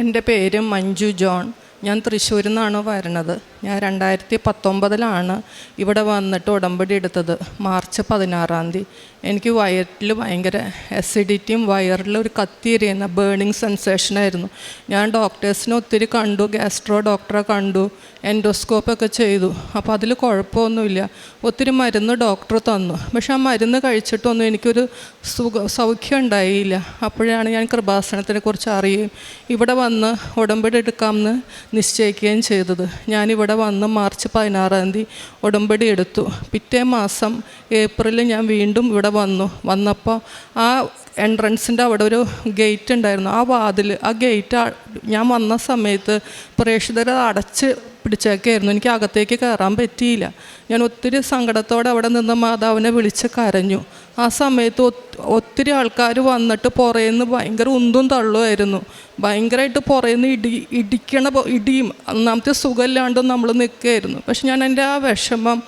എന്റെ പേര് മഞ്ജു ജോൺ. ഞാൻ തൃശ്ശൂരിൽ നിന്നാണ് വരണത് ഞാൻ രണ്ടായിരത്തി പത്തൊമ്പതിലാണ് ഇവിടെ വന്നിട്ട് ഉടമ്പടി എടുത്തത് മാർച്ച് പതിനാറാം തീയതി. എനിക്ക് വയറ്റിൽ ഭയങ്കര അസിഡിറ്റിയും വയറിൽ ഒരു കത്തിയെരിയുന്ന ബേണിങ് സെൻസേഷനായിരുന്നു ഞാൻ ഡോക്ടേഴ്സിനെ ഒത്തിരി കണ്ടു ഗ്യാസ്ട്രോ ഡോക്ടറെ കണ്ടു എൻഡോസ്കോപ്പൊക്കെ ചെയ്തു. അപ്പോൾ അതിൽ കുഴപ്പമൊന്നുമില്ല. ഒത്തിരി മരുന്ന് ഡോക്ടർ തന്നു. പക്ഷെ ആ മരുന്ന് കഴിച്ചിട്ടൊന്നും എനിക്കൊരു സുഖ സൗഖ്യം ഉണ്ടായില്ല. അപ്പോഴാണ് ഞാൻ കൃപാസനത്തിനെ കുറിച്ച് അറിയുകയും ഇവിടെ വന്ന് ഉടമ്പടി എടുക്കാമെന്ന് നിശ്ചയിക്കുകയും ചെയ്തത്. ഞാനിവിടെ വന്ന് മാർച്ച് പതിനാറാം തീയതി ഉടമ്പടി എടുത്തു. പിറ്റേ മാസം ഏപ്രിലിൽ ഞാൻ വീണ്ടും ഇവിടെ വന്നു. വന്നപ്പോൾ ആ എൻട്രൻസിന്റെ അവിടെ ഒരു ഗേറ്റ് ഉണ്ടായിരുന്നു. ആ വാതിൽ ആ ഗേറ്റ് ഞാൻ വന്ന സമയത്ത് പ്രേക്ഷിതരെ അടച്ച് പിടിച്ചേക്കായിരുന്നു. എനിക്ക് അകത്തേക്ക് കയറാൻ പറ്റിയില്ല. ഞാൻ ഒത്തിരി സങ്കടത്തോടെ അവിടെ നിന്ന് മാതാവിനെ വിളിച്ച് കരഞ്ഞു. ആ സമയത്ത് ഒത്തിരി ആൾക്കാർ വന്നിട്ട് പുറയുന്ന ഭയങ്കര ഉന്തും തള്ളുമായിരുന്നു. ഭയങ്കരമായിട്ട് പുറയുന്ന ഇടി ഇടിക്കണ ഇടിയും ഒന്നാമത്തെ സുഖമില്ലാണ്ടും നമ്മൾ നിൽക്കുകയായിരുന്നു. പക്ഷെ ഞാൻ എന്റെ ആ വിഷമം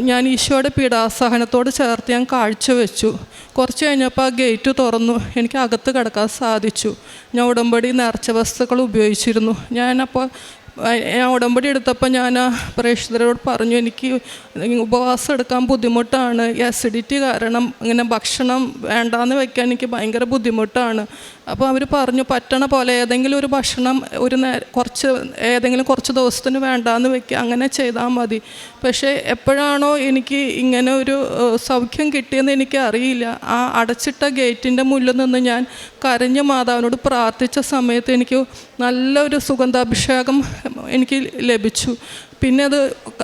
ഞാൻ ഈശോയുടെ പീഡാസഹനത്തോട് ചേർത്ത് ഞാൻ കാഴ്ചവെച്ചു. കുറച്ച് കഴിഞ്ഞപ്പോൾ ആ ഗേറ്റ് തുറന്നു. എനിക്ക് അകത്ത് കിടക്കാൻ സാധിച്ചു. ഞാൻ ഉടമ്പടി നേർച്ച വസ്തുക്കൾ ഉപയോഗിച്ചിരുന്നു. ഞാനപ്പോൾ ഞാൻ ഉടമ്പടി എടുത്തപ്പോൾ ഞാൻ പ്രേക്ഷിതരോട് പറഞ്ഞു എനിക്ക് ഉപവാസം എടുക്കാൻ ബുദ്ധിമുട്ടാണ് അസിഡിറ്റി കാരണം ഇങ്ങനെ ഭക്ഷണം വേണ്ടാന്ന് വയ്ക്കാൻ എനിക്ക് ഭയങ്കര ബുദ്ധിമുട്ടാണ്. അപ്പോൾ അവർ പറഞ്ഞു പറ്റണ പോലെ ഏതെങ്കിലും ഒരു ഭക്ഷണം ഒരു നേരം കുറച്ച് ഏതെങ്കിലും കുറച്ച് ദിവസത്തിന് വേണ്ടാന്ന് വെക്കുക അങ്ങനെ ചെയ്താൽ മതി. പക്ഷേ എപ്പോഴാണോ എനിക്ക് ഇങ്ങനെ ഒരു സൗഖ്യം കിട്ടിയെന്ന് എനിക്ക് അറിയില്ല. ആ അടച്ചിട്ട ഗേറ്റിന്റെ മുന്നിൽ നിന്ന് ഞാൻ കരഞ്ഞ മാതാവിനോട് പ്രാർത്ഥിച്ച സമയത്ത് എനിക്ക് നല്ലൊരു സുഗന്ധാഭിഷേകം എനിക്ക് ലഭിച്ചു. പിന്നെ അത്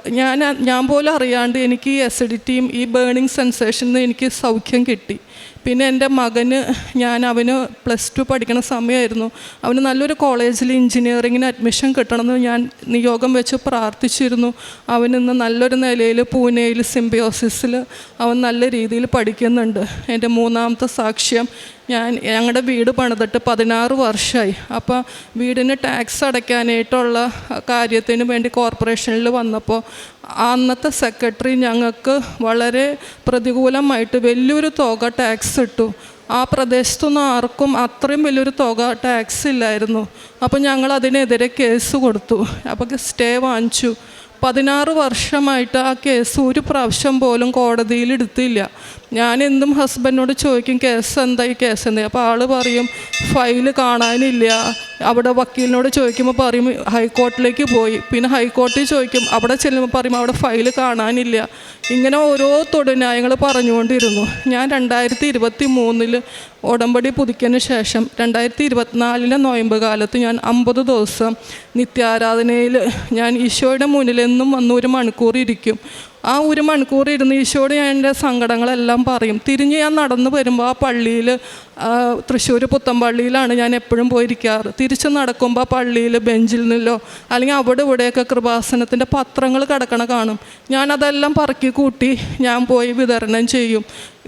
ഞാൻ ഞാൻ പോലും അറിയാണ്ട് എനിക്ക് ഈ അസിഡിറ്റിയും ഈ ബേണിങ് സെൻസേഷനിൽ എനിക്ക് സൗഖ്യം കിട്ടി. പിന്നെ എന്റെ മകന് ഞാൻ അവന് പ്ലസ് ടു പഠിക്കുന്ന സമയമായിരുന്നു അവന് നല്ലൊരു കോളേജിൽ എഞ്ചിനീയറിങ്ങിന് അഡ്മിഷൻ കിട്ടണമെന്ന് ഞാൻ നിയോഗം വെച്ച് പ്രാർത്ഥിച്ചിരുന്നു. അവൻ ഇന്ന് നല്ലൊരു നിലയിൽ പൂനെയിൽ സിംബിയോസിസിൽ അവൻ നല്ല രീതിയിൽ പഠിക്കുന്നുണ്ട്. എന്റെ മൂന്നാമത്തെ സാക്ഷ്യം ഞാൻ ഞങ്ങളുടെ വീട് പണിതിട്ട് പതിനാറ് വർഷമായി അപ്പോൾ വീടിന് ടാക്സ് അടയ്ക്കാനായിട്ടുള്ള കാര്യത്തിന് വേണ്ടി കോർപ്പറേഷനിൽ വന്നപ്പോൾ അന്നത്തെ സെക്രട്ടറി ഞങ്ങൾക്ക് വളരെ പ്രതികൂലമായിട്ട് വലിയൊരു തുക ടാക്സ് ഇട്ടു. ആ പ്രദേശത്തൊന്നും ആർക്കും അത്രയും വലിയൊരു തുക ടാക്സ് ഇല്ലായിരുന്നു. അപ്പോൾ ഞങ്ങൾ അതിനെതിരെ കേസ് കൊടുത്തു. അപ്പോൾ സ്റ്റേ വാങ്ങിച്ചു. പതിനാറ് വർഷമായിട്ട് ആ കേസ് ഒരു പ്രാവശ്യം പോലും കോടതിയിൽ എടുത്തില്ല. ഞാൻ എന്തും ഹസ്ബൻഡിനോട് ചോദിക്കും കേസ് എന്താ ഈ കേസ്? എന്താ അപ്പോൾ ആൾ പറയും ഫയൽ കാണാനില്ല അവിടെ വക്കീലിനോട് ചോദിക്കുമ്പോൾ പറയും ഹൈക്കോർട്ടിലേക്ക് പോയി. പിന്നെ ഹൈക്കോടതി ചോദിക്കും അവിടെ ചെല്ലുമ്പോൾ പറയും അവിടെ ഫയൽ കാണാനില്ല. ഇങ്ങനെ ഓരോ തൊടുന്യായങ്ങൾ പറഞ്ഞുകൊണ്ടിരുന്നു. ഞാൻ രണ്ടായിരത്തി ഇരുപത്തി മൂന്നിൽ ഉടമ്പടി പുതുക്കിയതിന് ശേഷം രണ്ടായിരത്തി ഇരുപത്തിനാലിലെ നോയമ്പ് കാലത്ത് ഞാൻ അമ്പത് ദിവസം നിത്യാരാധനയിൽ ഞാൻ ഈശോയുടെ മുന്നിലെന്നും വന്ന് മണിക്കൂർ ഇരിക്കും. ആ ഒരു മണിക്കൂർ ഇരുന്ന് ഈശോട് ഞാൻ എന്റെ സങ്കടങ്ങളെല്ലാം പറയും. തിരിഞ്ഞ് ഞാൻ നടന്നു വരുമ്പോൾ ആ പള്ളിയിൽ തൃശ്ശൂർ പുത്തമ്പള്ളിയിലാണ് ഞാൻ എപ്പോഴും പോയിരിക്കാറ്. തിരിച്ച് നടക്കുമ്പോൾ പള്ളിയിൽ ബെഞ്ചിൽ നിന്നോ അല്ലെങ്കിൽ അവിടെ ഇവിടെയൊക്കെ കൃപാസനത്തിന്റെ പത്രങ്ങൾ കിടക്കണ കാണും. ഞാനതെല്ലാം പറക്കി കൂട്ടി ഞാൻ പോയി വിതരണം ചെയ്യും.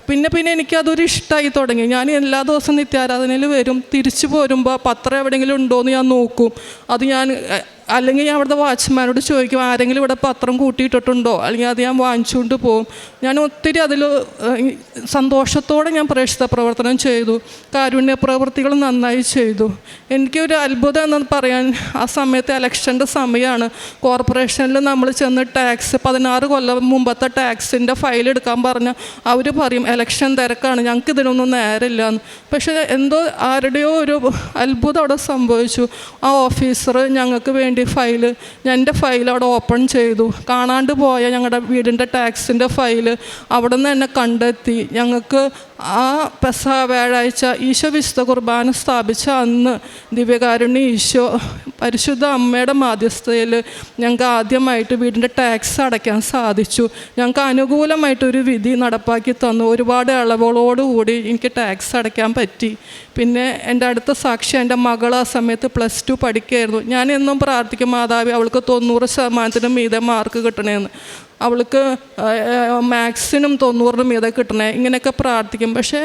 പിന്നെ പിന്നെ എനിക്കതൊരു ഇഷ്ടമായി തുടങ്ങി. ഞാൻ എല്ലാ ദിവസവും നിത്യാരാധനയിൽ വരും. തിരിച്ചു പോരുമ്പോൾ പത്രം എവിടെയെങ്കിലും ഉണ്ടോയെന്ന് ഞാൻ നോക്കും. അത് ഞാൻ അല്ലെങ്കിൽ ഞാൻ അവിടുത്തെ വാച്ച്മാനോട് ചോദിക്കും ആരെങ്കിലും ഇവിടെ പത്രം കൂട്ടിയിട്ടിട്ടുണ്ടോ? അല്ലെങ്കിൽ അത് ഞാൻ വാങ്ങിച്ചുകൊണ്ട് പോകും. ഞാൻ ഒത്തിരി അതിൽ സന്തോഷത്തോടെ ഞാൻ പ്രേക്ഷിത പ്രവർത്തനം ചെയ്തു. കാരുണ്യ പ്രവൃത്തികൾ നന്നായി ചെയ്തു. എനിക്കൊരു അത്ഭുതം എന്ന് പറയാൻ ആ സമയത്ത് ഇലക്ഷന്റെ സമയമാണ്. കോർപ്പറേഷനിൽ നമ്മൾ ചെന്ന് ടാക്സ് പതിനാറ് കൊല്ലം മുമ്പത്തെ ടാക്സിന്റെ ഫയൽ എടുക്കാൻ പറഞ്ഞാൽ അവർ പറയും ഇലക്ഷൻ തിരക്കാണ് ഞങ്ങൾക്ക് ഇതിനൊന്നും നേരമില്ല എന്ന് പക്ഷേ എന്തോ ആരുടെയോ ഒരു അത്ഭുതം അവിടെ സംഭവിച്ചു. ആ ഓഫീസർ ഞങ്ങൾക്ക് വേണ്ടി ഫയൽ ഞാൻ എന്റെ ഫയൽ അവിടെ ഓപ്പൺ ചെയ്തു. കാണാണ്ട് പോയ ഞങ്ങളുടെ വീടിന്റെ ടാക്സിന്റെ ഫയൽ അവിടെ നിന്ന് എന്നെ കണ്ടെത്തി. ഞങ്ങൾക്ക് ആ പെസ വ്യാഴാഴ്ച ഈശോ വിശുദ്ധ കുർബാന സ്ഥാപിച്ച അന്ന് ദിവ്യകാരുണ്യ ഈശോ പരിശുദ്ധ അമ്മയുടെ മാധ്യസ്ഥതയിൽ ഞങ്ങൾക്ക് ആദ്യമായിട്ട് വീടിന്റെ ടാക്സ് അടയ്ക്കാൻ സാധിച്ചു. ഞങ്ങൾക്ക് അനുകൂലമായിട്ടൊരു വിധി നടപ്പാക്കി തന്നു. ഒരുപാട് ഇളവുകളോടുകൂടി എനിക്ക് ടാക്സ് അടയ്ക്കാൻ പറ്റി. പിന്നെ എന്റെ അടുത്ത സാക്ഷി എന്റെ മകൾ ആ സമയത്ത് പ്ലസ് ടു പഠിക്കുകയായിരുന്നു. ഞാൻ എന്നും പ്രാർത്ഥിക്കും മാതാവി അവൾക്ക് തൊണ്ണൂറ് ശതമാനത്തിന് മീതെ മാർക്ക് കിട്ടണമെന്ന് അവൾക്ക് മാക്സിനും തൊണ്ണൂറിനും മീതെ കിട്ടണേ. ഇങ്ങനെയൊക്കെ പ്രാർത്ഥിക്കും. പക്ഷേ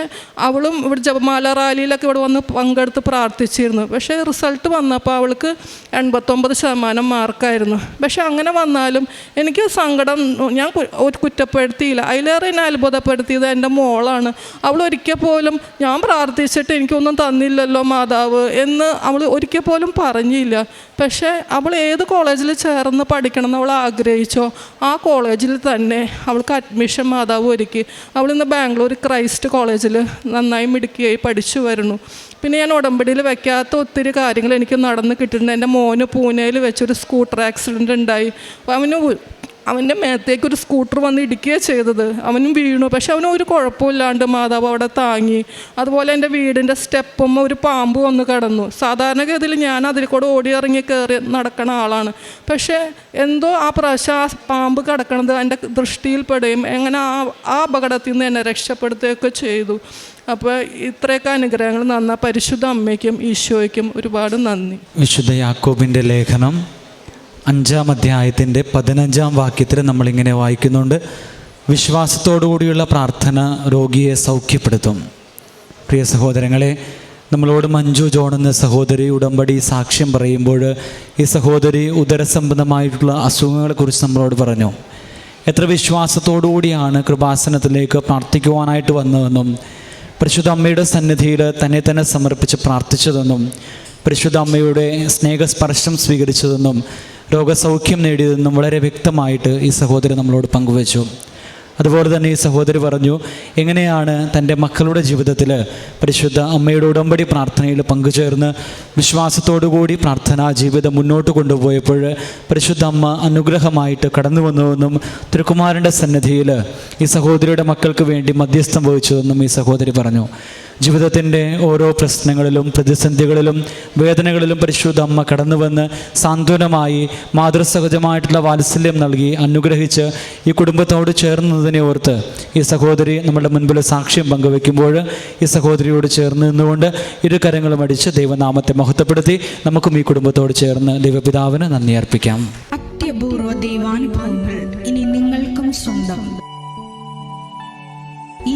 അവളും ഇവിടെ ജപമാല റാലിയിലൊക്കെ ഇവിടെ വന്ന് പങ്കെടുത്ത് പ്രാർത്ഥിച്ചിരുന്നു. പക്ഷേ റിസൾട്ട് വന്നപ്പോൾ അവൾക്ക് എൺപത്തൊമ്പത് ശതമാനം മാർക്കായിരുന്നു. പക്ഷെ അങ്ങനെ വന്നാലും എനിക്ക് സങ്കടം ഞാൻ ഒരു കുറ്റപ്പെടുത്തിയില്ല. അതിലേറെ എന്നെ അത്ഭുതപ്പെടുത്തിയത് എന്റെ മോളാണ്. അവൾ ഒരിക്കൽ പോലും ഞാൻ പ്രാർത്ഥിച്ചിട്ട് എനിക്കൊന്നും തന്നില്ലല്ലോ മാതാവ് എന്ന് അവൾ ഒരിക്കൽ പോലും പറഞ്ഞില്ല. പക്ഷേ അവൾ ഏത് കോളേജിൽ ചേർന്ന് പഠിക്കണം എന്ന് അവൾ ആഗ്രഹിച്ചോ ആ കോളേജിൽ തന്നെ അവൾക്ക് അഡ്മിഷൻ മാതാവ് ഒരുക്കി. അവൾ ഇന്ന് ബാംഗ്ലൂർ ക്രൈസ്റ്റ് കോളേജിൽ നന്നായി മിടുക്കിയായി പഠിച്ചു വരുന്നു. പിന്നെ ഞാൻ ഉടമ്പടിയിൽ വെക്കാത്ത ഒത്തിരി കാര്യങ്ങൾ എനിക്ക് നടന്ന് കിട്ടിയിട്ടുണ്ട്. എന്റെ മോന് പൂനെയിൽ വെച്ചൊരു സ്കൂട്ടർ ആക്സിഡന്റ് ഉണ്ടായി. അവന് അവന്റെ മേത്തേക്ക് ഒരു സ്കൂട്ടർ വന്ന് ഇടിക്കുകയാണ് ചെയ്തത്. അവനും വീണു. പക്ഷെ അവന് ഒരു കുഴപ്പമില്ലാണ്ട് മാതാവ് അവിടെ താങ്ങി. അതുപോലെ എന്റെ വീടിന്റെ സ്റ്റെപ്പും ഒരു പാമ്പ് വന്ന് കടന്നു. സാധാരണഗതിയിൽ ഞാൻ അതിൽ കൂടെ ഓടി ഇറങ്ങി കയറി നടക്കണ ആളാണ്. പക്ഷേ എന്തോ ആ പ്രാവശ്യം ആ പാമ്പ് കടക്കണത് എന്റെ ദൃഷ്ടിയിൽപ്പെടുകയും എങ്ങനെ ആ ആ അപകടത്തിൽ നിന്ന് എന്നെ രക്ഷപ്പെടുത്തുകയൊക്കെ ചെയ്തു. അപ്പോൾ ഇത്രയൊക്കെ അനുഗ്രഹങ്ങൾ നന്നാ പരിശുദ്ധ അമ്മയ്ക്കും ഈശോയ്ക്കും ഒരുപാട് നന്ദി. വിശുദ്ധ യാക്കോബിന്റെ ലേഖനം അഞ്ചാം അധ്യായത്തിന്റെ പതിനഞ്ചാം വാക്യത്തിൽ നമ്മളിങ്ങനെ വായിക്കുന്നുണ്ട്. വിശ്വാസത്തോടുകൂടിയുള്ള പ്രാർത്ഥന രോഗിയെ സൗഖ്യപ്പെടുത്തും. പ്രിയ സഹോദരങ്ങളെ നമ്മളോട് മഞ്ജു ജോൺ എന്ന സഹോദരി ഉടമ്പടി സാക്ഷ്യം പറയുമ്പോൾ ഈ സഹോദരി ഉദരസംബന്ധമായിട്ടുള്ള അസുഖങ്ങളെക്കുറിച്ച് നമ്മളോട് പറഞ്ഞു. എത്ര വിശ്വാസത്തോടുകൂടിയാണ് കൃപാസനത്തിലേക്ക് പ്രാർത്ഥിക്കുവാനായിട്ട് വന്നതെന്നും പരിശുദ്ധ അമ്മയുടെ സന്നിധിയിൽ തന്നെ തന്നെ സമർപ്പിച്ച് പ്രാർത്ഥിച്ചതെന്നും പരിശുദ്ധ അമ്മയുടെ സ്നേഹസ്പർശം സ്വീകരിച്ചതെന്നും രോഗസൗഖ്യം നേടിയതെന്നും വളരെ വ്യക്തമായിട്ട് ഈ സഹോദരൻ നമ്മളോട് പങ്കുവച്ചു. അതുപോലെ തന്നെ ഈ സഹോദരി പറഞ്ഞു എങ്ങനെയാണ് തന്റെ മക്കളുടെ ജീവിതത്തിൽ പരിശുദ്ധ അമ്മയുടെ ഉടമ്പടി പ്രാർത്ഥനയിൽ പങ്കുചേർന്ന് വിശ്വാസത്തോടുകൂടി പ്രാർത്ഥനാ ജീവിതം മുന്നോട്ട് കൊണ്ടുപോയപ്പോൾ പരിശുദ്ധ അമ്മ അനുഗ്രഹമായിട്ട് കടന്നു വന്നുവെന്നും തിരുക്കുമാരന്റെ സന്നിധിയിൽ ഈ സഹോദരിയുടെ മക്കൾക്ക് വേണ്ടി മധ്യസ്ഥം വഹിച്ചതെന്നും ഈ സഹോദരി പറഞ്ഞു. ജീവിതത്തിന്റെ ഓരോ പ്രശ്നങ്ങളിലും പ്രതിസന്ധികളിലും വേദനകളിലും പരിശുദ്ധ അമ്മ കടന്നു വന്ന് സാന്ത്വനമായി മാതൃസഹജമായിട്ടുള്ള വാത്സല്യം നൽകി അനുഗ്രഹിച്ച് ഈ കുടുംബത്തോട് ചേർന്നതിനെ ഓർത്ത് ഈ സഹോദരി നമ്മുടെ മുൻപിൽ സാക്ഷ്യം പങ്കുവെക്കുമ്പോൾ ഈ സഹോദരിയോട് ചേർന്ന് നിന്നുകൊണ്ട് ഇരു കരങ്ങളും അടിച്ച് ദൈവനാമത്തെ മഹത്വപ്പെടുത്തി നമുക്കും ഈ കുടുംബത്തോട് ചേർന്ന് ദൈവപിതാവിന് നന്ദി അർപ്പിക്കാം. അത്യപൂർവ ദൈവാനുഭവങ്ങൾ ഇനി നിങ്ങൾക്കും സ്വന്തം. ഈ